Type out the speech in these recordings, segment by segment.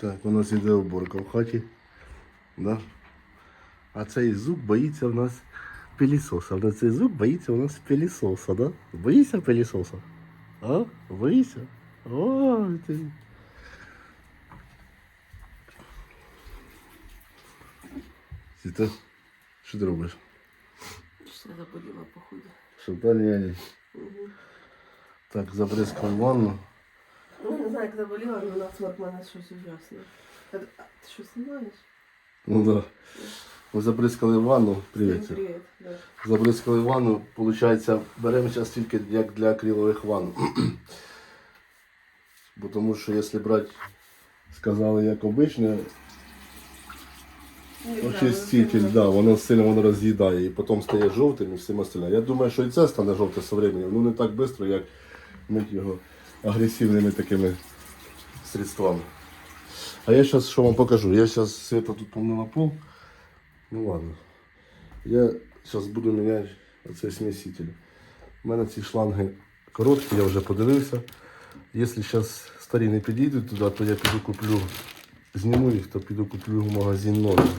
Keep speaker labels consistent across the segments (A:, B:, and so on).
A: Так, у нас іде уборка в хаті. Да? А цей зуб боїться в нас пилісоса. А цей зуб боїться у нас пилісоса, да? Боїшся пилісоса? А? Боїшся? Ой, ти. Сіта, що ти робиш?
B: Все заболіла, походу.
A: Щоб та ні. Так, забризкав ванну.
B: Ну, не знаю, як заболіла, але насморк в мене щось ужасне. А, ти що знімаєш?
A: Ну да. Ми забризкали ванну. Привіт.
B: Привіт. Да.
A: Забризкали ванну, Получається, беремо зараз тільки як для акрилових ванн. Бо тому що якщо брати, сказали, як обичне, очиститель, да, воно сильно воно роз'їдає і потім стає жовтим і всім остальне. Я думаю, що і це стане жовте з временем, ну не так швидко, як мить його агресивними такими средствами. А я зараз що вам покажу? Я зараз света тут помила пол. Ну ладно. Я зараз буду міняти оцей сміситель. У мене ці шланги короткі, я вже подивився. Якщо зараз старі не підійдуть туди, то я піду куплю, зніму їх, то піду куплю в магазин новий.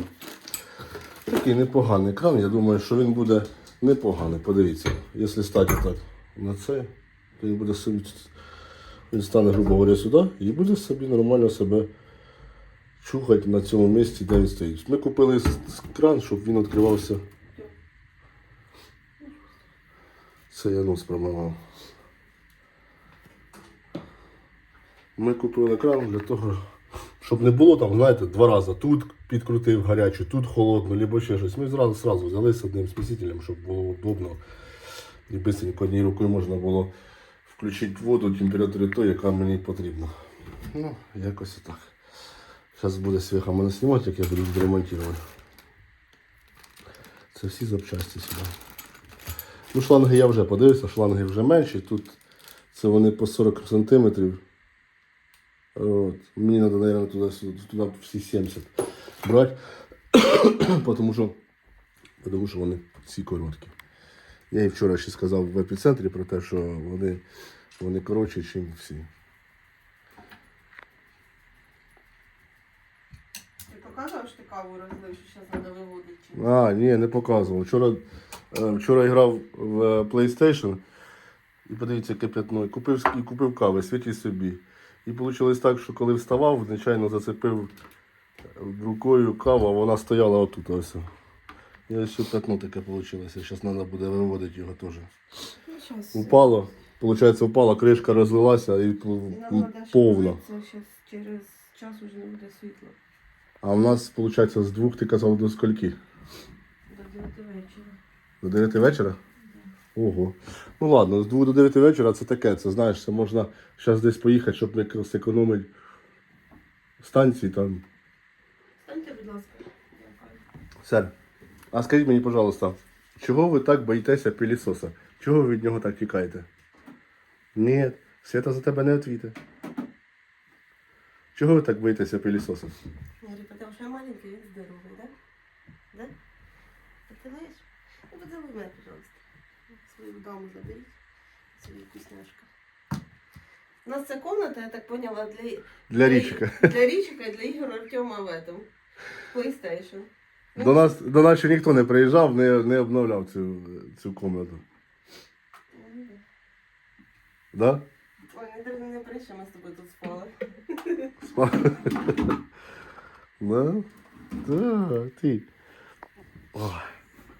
A: Такий непоганий кран, я думаю, що він буде непоганий. Подивіться, якщо стати так на це, то він буде собі. Він стане, грубо говоря, сюди і буде собі нормально себе чухати на цьому місці, де він стоїть. Ми купили кран, щоб він відкривався. Це я нос промивав. Ми купили кран для того, щоб не було там, знаєте, два рази. Тут підкрутив гарячу, тут холодно, либо ще щось. Ми зразу, зразу взяли з одним смісителем, щоб було удобно. І швидко однією рукою можна було включити воду температури той, яка мені потрібна. Ну, якось так. Зараз буде свіха мене знімати, як я буду відремонтувати. Це всі запчасті сюди. Ну, шланги я вже подивився, шланги вже менші. Тут це вони по 40 см. От. Мені треба, мабуть, туди, туди всі 70 брати. тому, що, тому що вони всі короткі. Я і вчора ще сказав в епіцентрі про те, що вони, вони коротші, ніж всі.
B: Ти показував, що ти каву розлив, що зараз треба виводити? чи ні?
A: А, ні, не показував. Вчора, е, вчора грав в е, PlayStation і подивіться, яке п'ятно. І купив, і купив кави, світі собі. І вийшло так, що коли вставав, звичайно зацепив рукою каву, а вона стояла отут. Ось. І ось ще п'ятно таке вийшло. Зараз треба буде виводити його теж.
B: Ну, щас.
A: Упало. Получається, упала, кришка розлилася і повна.
B: Через час вже не буде світла.
A: А в нас, виходить, з двох ти казав до скольки?
B: До 9 вечора.
A: До 9 вечора? Ого. Ну ладно, з 2 до 9 вечора це таке. Це знаєш, це можна зараз десь поїхати, щоб не якраз економити станції там.
B: Станьте, будь ласка. Дякую.
A: Сер, а скажіть мені, пожалуйста, чого ви так боїтеся пилісоса? Чого ви від нього так тікаєте? Ні, Свята за тебе не відвіте. Чого ви так боїтеся пилісоса?
B: Говорю, потому что я маленький, він здоровий, да? Да? Поцелуєш? Ну, поцелуй мене, пожалуйста. Свою даму заберіть. Свою вкусняшку. У нас ця комната, я так поняла, для...
A: Для річика.
B: Для Річика і для ігор Артема в этом. PlayStation.
A: До нас, до нас ще ніхто не приїжджав, не, не обновляв цю, цю комнату. Да?
B: Ой, не не прийшли, ми з тобою тут спали.
A: Спа- Да? Да, ти. Ох,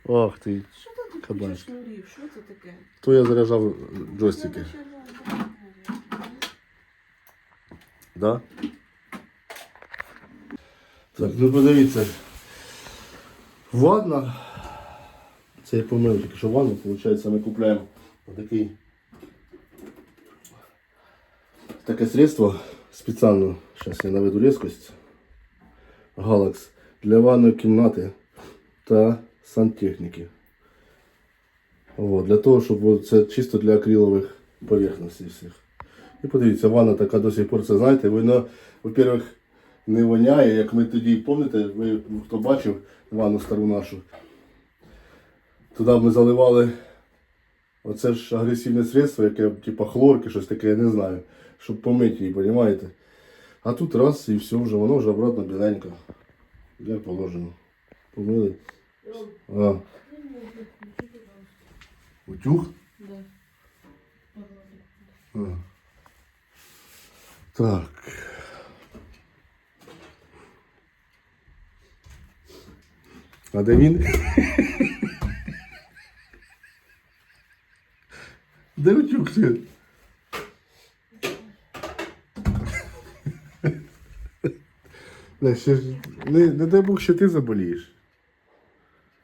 A: ох ти.
B: Що ти тут шнурів? Що це таке?
A: То я заряджав джойстики. Да? Так, ну подивіться. Ванна. Це я помив тільки що ванну, виходить, ми купляємо отакий. Таке средство спеціально, зараз я наведу різкость. Галакс для ванної кімнати та сантехніки. От, для того, щоб це чисто для акрилових поверхностей всіх. І подивіться, ванна така до сих пор, це знаєте, вона, во-первых, не воняє, як ми тоді, пам'ятаєте, ви хто бачив ванну стару нашу. Туди ми заливали оце ж агресивне средство, яке, типа хлорки, щось таке, я не знаю, щоб помити її, розумієте? А тут раз і все вже, воно вже обратно біленько. Як положено. Помили. А, утюг?
B: Да.
A: А. Так. А де він? Де утюг Не, ще ж- не, не дай Бог, що ти заболієш.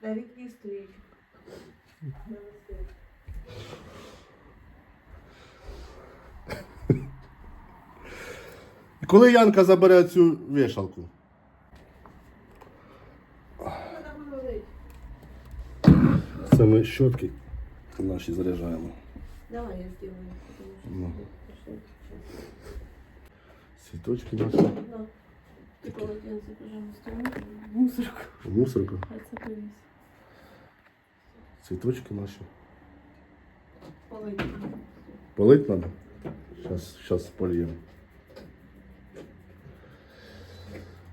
B: На вікні стоїть.
A: Коли Янка забере цю вішалку? Це ми щотки наші заряджаємо.
B: Давай я сделаю.
A: Ну. Цвіточки наші.
B: Щас. На. Ты полотенце, пожалуйста, в мусорку.
A: Мусорка.
B: Хай це повісь.
A: Цвіточки наші.
B: Полить.
A: Полить треба? Зараз, зараз польємо.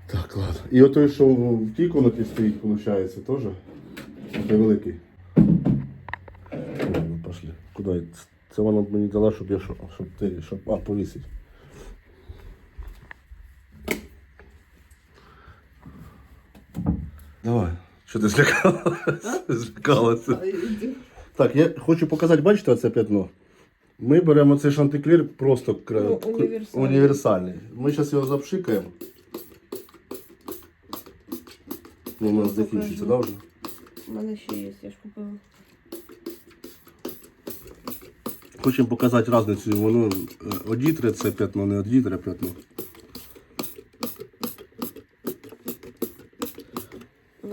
A: Так, ладно. І отой, що в тій комнаті стоїть, виходить, теж? Це великий. Ладно, пошли. Куди? Це вона мені дала, щоб я що, щоб ти, щоб, а, повісить. Давай. Що ти злякалася? Злякалася. Так, я хочу показати, бачите, оце п'ятно. Ми беремо цей шантиклір просто кра-
B: Ну, універсальний.
A: універсальний. Ми зараз його запшикаємо. Ну, у нас закінчиться, да, вже?
B: У мене ще є, я ж купила.
A: Хочемо показати різницю. Воно е, одітре це п'ятно, не одітре п'ятно.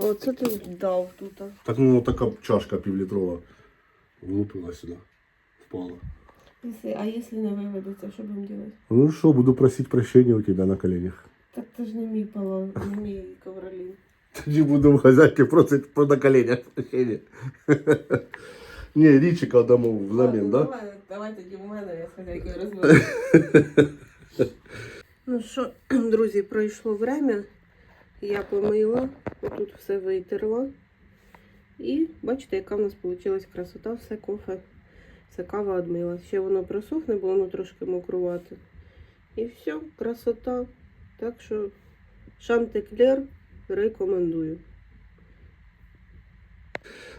B: Оце ти дав тут.
A: Так ну така чашка півлітрова влупила сюди. Впала.
B: Если- А если не виведеться, що будемо робити?
A: Ну що, буду просити прощення у тебе на коленях.
B: Так це ж не мій палан, не мій ковролін.
A: Тоді буду в хазяйки просити по- на коленях прощення. Ні, річика дамо взамін,
B: Ладно,
A: так? Да?
B: Давай, давай тоді у мене, я з хазяйкою розберусь. Ну що, друзі, пройшло время. Я помила, отут все витерла. І бачите, яка в нас вийшла красота, все кофе, все кава відмила. Ще воно просохне, бо воно трошки мокрувате. І все, красота. Так що Шантеклер рекомендую.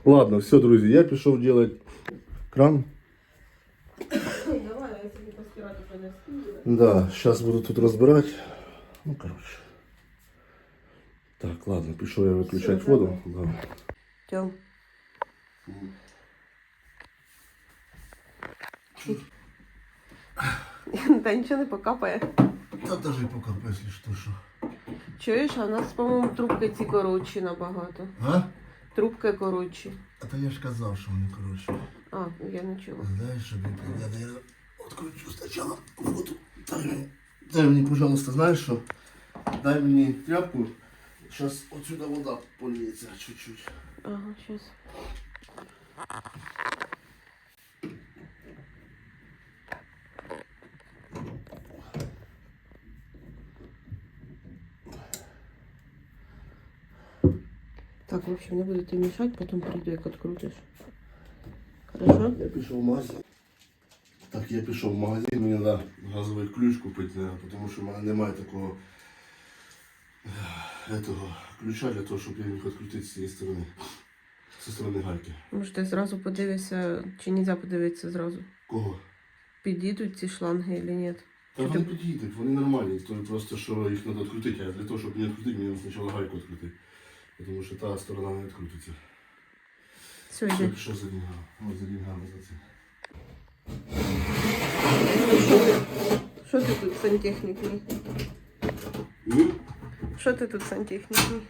A: Ладно, все, друзі, я пішов робити кран.
B: Давай, я собі постирати не встигла.
A: Да, сейчас буду тут розбирати. Ну, коротше. Так, ладно, пішов я виключати
B: Всё,
A: воду. Да.
B: Тьом. Та нічого не покапає.
A: Та даже покапай, якщо що, що.
B: Чуєш, а в нас, по-моєму, трубки ці коротші набагато.
A: А?
B: Трубки коротші.
A: А то я ж казав, що вони коротше.
B: А, я не чула.
A: Знаєш, щоб я наверное, откручу спочатку воду. Дай мені, дай мені, пожалуйста, знаєш що? Дай мені тряпку. Зараз отсюда вода поліється чуть-чуть.
B: Ага, щас. Так, в общем, не буду тебе мешать, потом приду, як открутиш. Хорошо?
A: Я пішов в магазин. Так, я пішов в магазин, мені треба газовий ключ купити, е, тому що в мене немає такого этого, ключа для того, щоб я міг відкрутити з цієї сторони. Зі сторони гайки.
B: Може, ти зразу подивишся, чи нельзя подивитися зразу?
A: Кого?
B: Підійдуть ці шланги чи ні?
A: Та вони
B: ти-
A: підійдуть, вони нормальні, то просто що їх треба відкрутити, а для того, щоб не відкрутити, мені спочатку гайку відкрутити. Тому що та сторона не відкрутиться.
B: Все, йди.
A: пішов за деньгами. Ось за деньгами за це.
B: Що ти тут сантехнік Що ти тут?
A: Ну.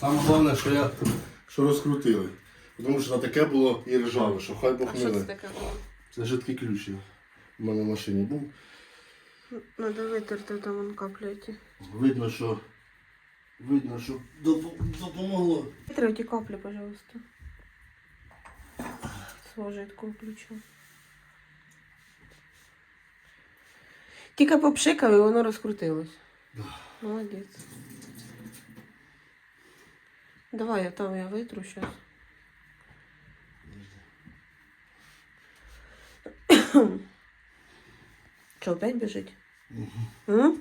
A: Саме головне, що я що розкрутили. Тому що на таке було і ржаве, що хай Бог
B: А що це
A: миле.
B: таке було?
A: Це жидкий ключ. У мене в машині був.
B: Надо витерти там он капляті.
A: Видно, що видно, що допо- допомогло.
B: Витри ті каплі, пожалуйста. Свого жидкого Тільки попшикав і воно розкрутилось. Молодець. Давай я там я витру зараз. Що, опять біжить? М?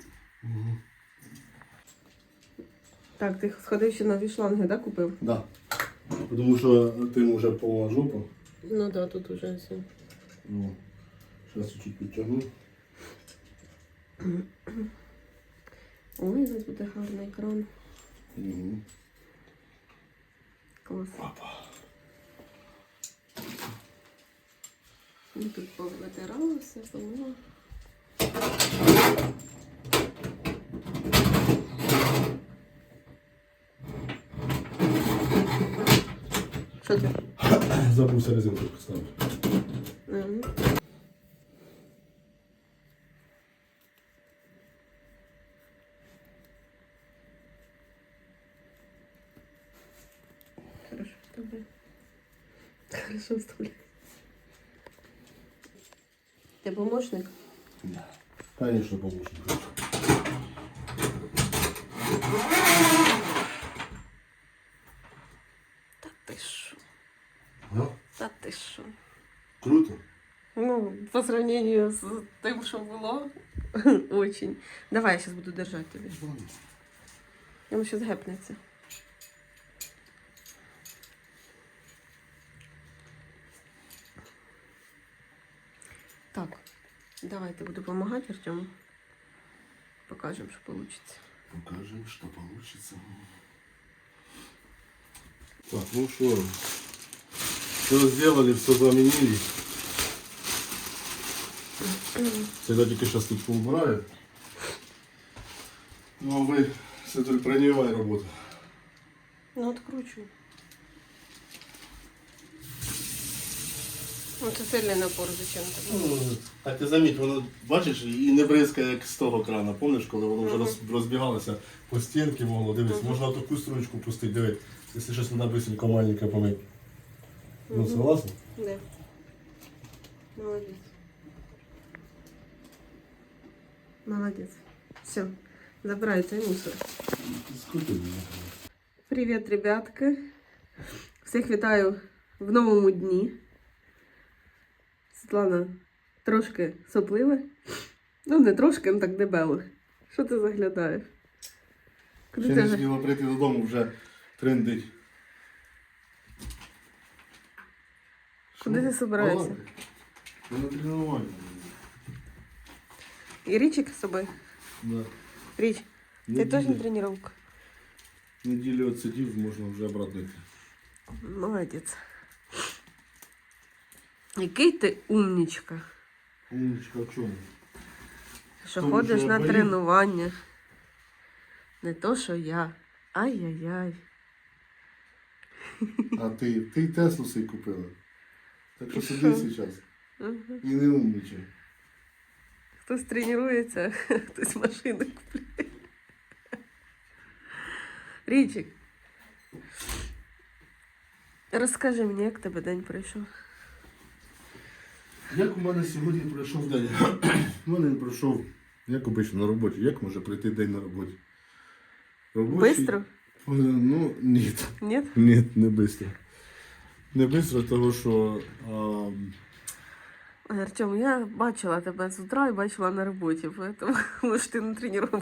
B: Так, ти сходив ще нові шланги, да, купив?
A: Да. Тому що тим вже повна жопа.
B: Ну да, тут уже все.
A: Ну, зараз чуть підтягну.
B: Ой, тут буде гарний екран.
A: Угу.
B: Клас. Ну, тут повитирала все, помила. Що ти?
A: Забувся резинку поставити.
B: Мгм. Хорошо. Хорошо, вставляй. Ти помощник?
A: Да. Конечно, помощник.
B: Та ти що?
A: А?
B: Та ти що?
A: Круто.
B: Ну, по сравнению з тим, що було, очень. Давай, я сейчас буду держать тобі. Йому щось гепнеться. Давайте буду допомагати Артему. Покажемо, що вийде.
A: Покажем, что получится. Так, ну что, все сделали, все заменили. Всегда сейчас тут поубираю. Ну а вы, Сетуль, принимай работу.
B: Ну, откручу. Ну, це сильний напор зачем-то.
A: Ну, Так ти заміть, воно бачиш і не бризкає як з того крана. Пам'ятаєш, коли воно вже роз- розбігалося по стінки могло. Дивись, можна таку струночку пустити, диви. Якщо щось треба бисенько маленьке помити. Ну, согласна?
B: Да. Молодец. Молодец. Все, забирай цей мусор.
A: Мені?
B: Привіт, ребятки. Всіх вітаю в новому дні. Світлана трошки соплива. Ну, не трошки, ну так дебело. Що ти заглядаєш? Куди
A: Ще
B: ти
A: не
B: вже?
A: прийти додому, вже трендить.
B: Куди ти собираєшся?
A: Я на тренування.
B: І річик з собою?
A: Да.
B: Річ,
A: Неділю-
B: теж не тренування.
A: Неділю отсидів, можна вже обратно йти.
B: Молодець. Який ти умнічка,
A: Умничка, в чому?
B: що
A: Тому
B: ходиш
A: що я
B: на тренування. Не то, що я. Ай-яй-яй.
A: А ти, ти Теслу собі купила. Так що сиди зараз
B: Мгм.
A: і не умничай.
B: Хтось тренується, хтось машину купляє. Річик. Розкажи мені, як тебе день пройшов.
A: Як у мене сьогодні пройшов день? У мене він пройшов, як обично, на роботі. Як може пройти день на роботі? Робочий-
B: Бистро?
A: Е, Ну, ні.
B: Ні?
A: Ні, не бистро. Не бистро, тому що а,
B: Ой, Артем, я бачила тебе з утра і бачила на роботі, поэтому може ти на тренування.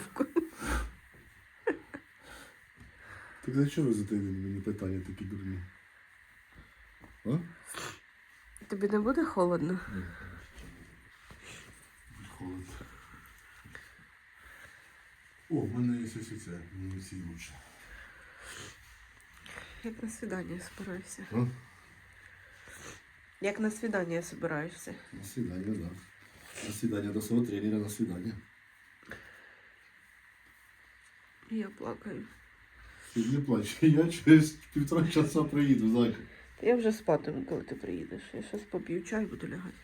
A: так за чого ви задаєте мені питання такі дурні? А?
B: Тобі не буде холодно?
A: Холодно. О, в мене є ось це, мені всі лучше.
B: Як на свидання збираєшся?
A: А?
B: Як на свидання збираєшся?
A: На свидание, да. На свидание до свого тренера, на свидание.
B: Я плакаю.
A: Ти не плач, я через півтора часа приїду, зайка.
B: Я вже спатиму, коли ти приїдеш. Я зараз поп'ю чай, буду лягати.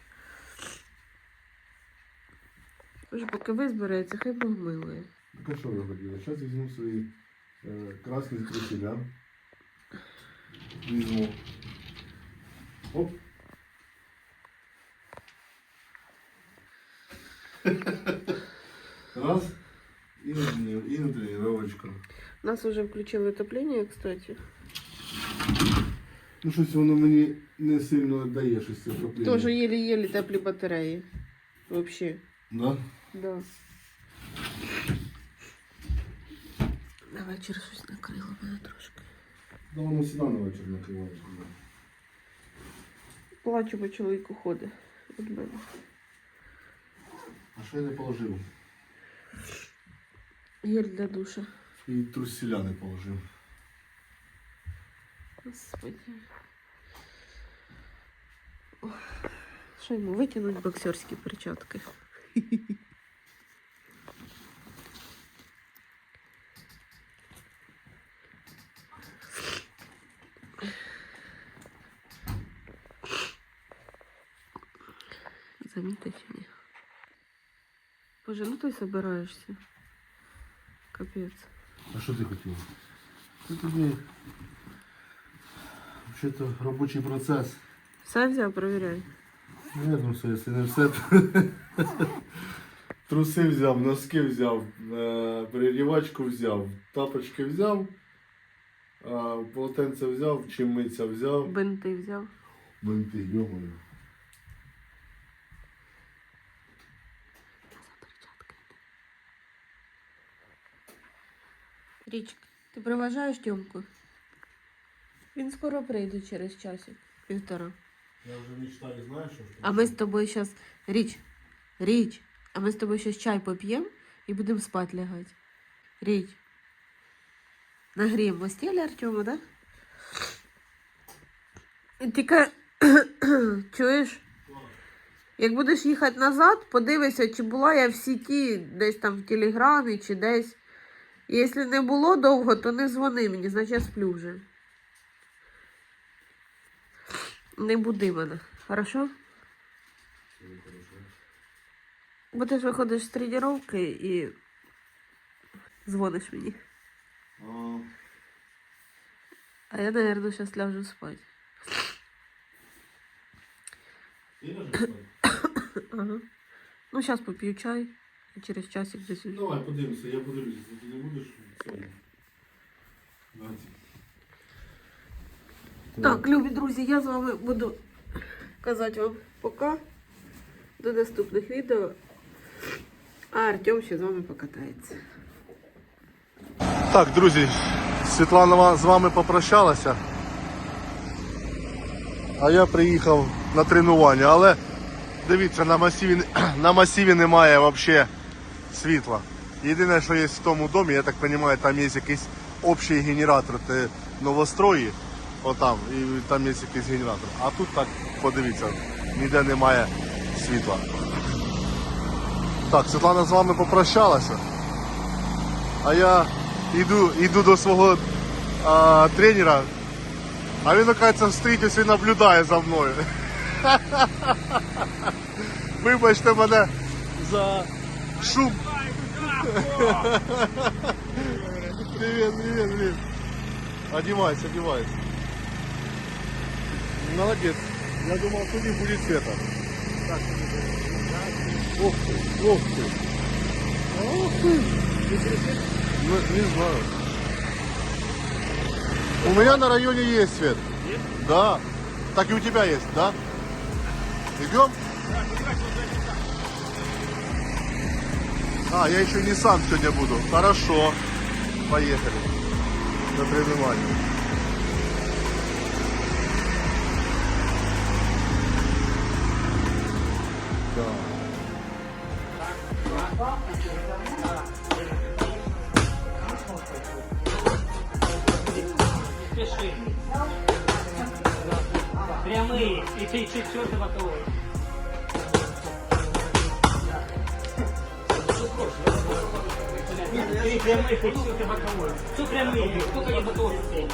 B: Тож поки ви збирається, хай Бог милує.
A: Так а що ви хотіли? Зараз візьму свої е, красні труселя. Візьму. Оп. Раз. І, на- тренувачку.
B: Нас уже включили отопление, кстати.
A: Ну щось воно мені не сильно дає щось це топління.
B: Тоже еле-еле теплі батареї. Вообще.
A: Да?
B: Да. На вечір щось накрило мене трошки.
A: Да, воно сюди на вечір накривається.
B: Плачу, бо чоловік ходить від мене.
A: А що я не положив?
B: Гель для душа.
A: І труселя не положив.
B: Господи. Ох, Що йому витягнуть боксерські перчатки? Замітить мені. Боже, ну ти собираєшся. Капець.
A: А що ти хотів? Це тобі взагалі робочий процес.
B: Все взяв, провіряй.
A: Ну, я думаю, якщо не все, труси взяв, носки взяв, е, взяв, тапочки взяв, полотенце взяв, чим митися взяв.
B: Бинти взяв.
A: Бинти, йомою.
B: Річка, ти проважаєш Тьомку? Він скоро прийде через часик, півтора.
A: Я вже мечтаю, знаєш, що?
B: А ми з тобою зараз. Річ, річ, а ми з тобою зараз чай поп'ємо і будемо спати лягати. Річ. Нагріємо постіль Артему, да? Тільки чуєш? Як будеш їхати назад, подивися, чи була я в сіті, десь там в телеграмі, чи десь. І Якщо не було довго, то не дзвони мені, значить я сплю вже. Не буди мене, хорошо? Бо ти ж виходиш з тренування і дзвониш мені.
A: А,
B: А я, наверное, зараз ляжу спати.
A: ти ляжеш?
B: Ага. Ну, зараз поп'ю чай і через часик десь.
A: Давай, подивимося, я подивлюся, ти не будеш сьогодні.
B: Так, любі друзі, я з вами буду казати вам пока. До наступних відео. А Артем ще з вами покатається.
A: Так, друзі, Світлана з вами попрощалася. А я приїхав на тренування, але дивіться, на масиві, на масиві немає взагалі світла. Єдине, що є в тому домі, я так розумію, там є якийсь общий генератор новострої, отам, і там є якийсь генератор. А тут так, подивіться, ніде немає світла. Так, Світлана з вами попрощалася. А я йду, йду до свого а, тренера, а він, оказується, ось і наблюдає за мною. Вибачте мене за шум. Привет, привет, привет. Одевайся, одевайся. Молодец. Я думал, что не будет света. Ух ты, ух ты. Ух ты. Ну, не знаю. У меня на районе есть свет. Да. Так и у тебя есть, да? Идем? А, я еще не сам сегодня буду. Хорошо. Поехали. На тренирование.
C: Спеши. Прямые. И ты четвертого кого? Три прямых и четвертый боковой. Все прямые, только не боковой состояние.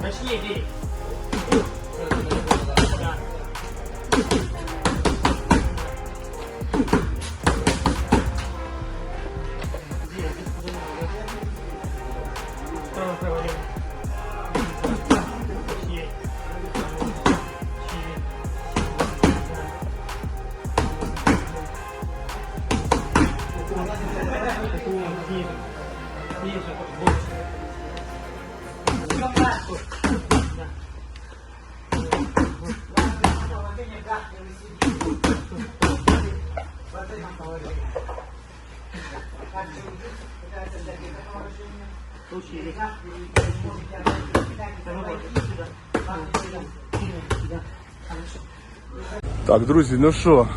C: Начни бей.
A: Так, друзі, ну що,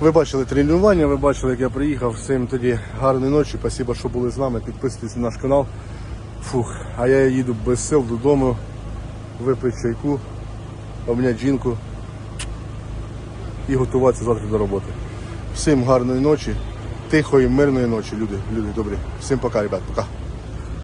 A: ви бачили тренування, ви бачили, як я приїхав. Всім тоді гарної ночі. Спасибо, що були з нами. Підписуйтесь на наш канал. Фух, а я їду без сил додому, випити чайку, обняти жінку і готуватися завтра до роботи. Всім гарної ночі, тихої, мирної ночі, люди, люди добрі. Всім пока, ребят, пока.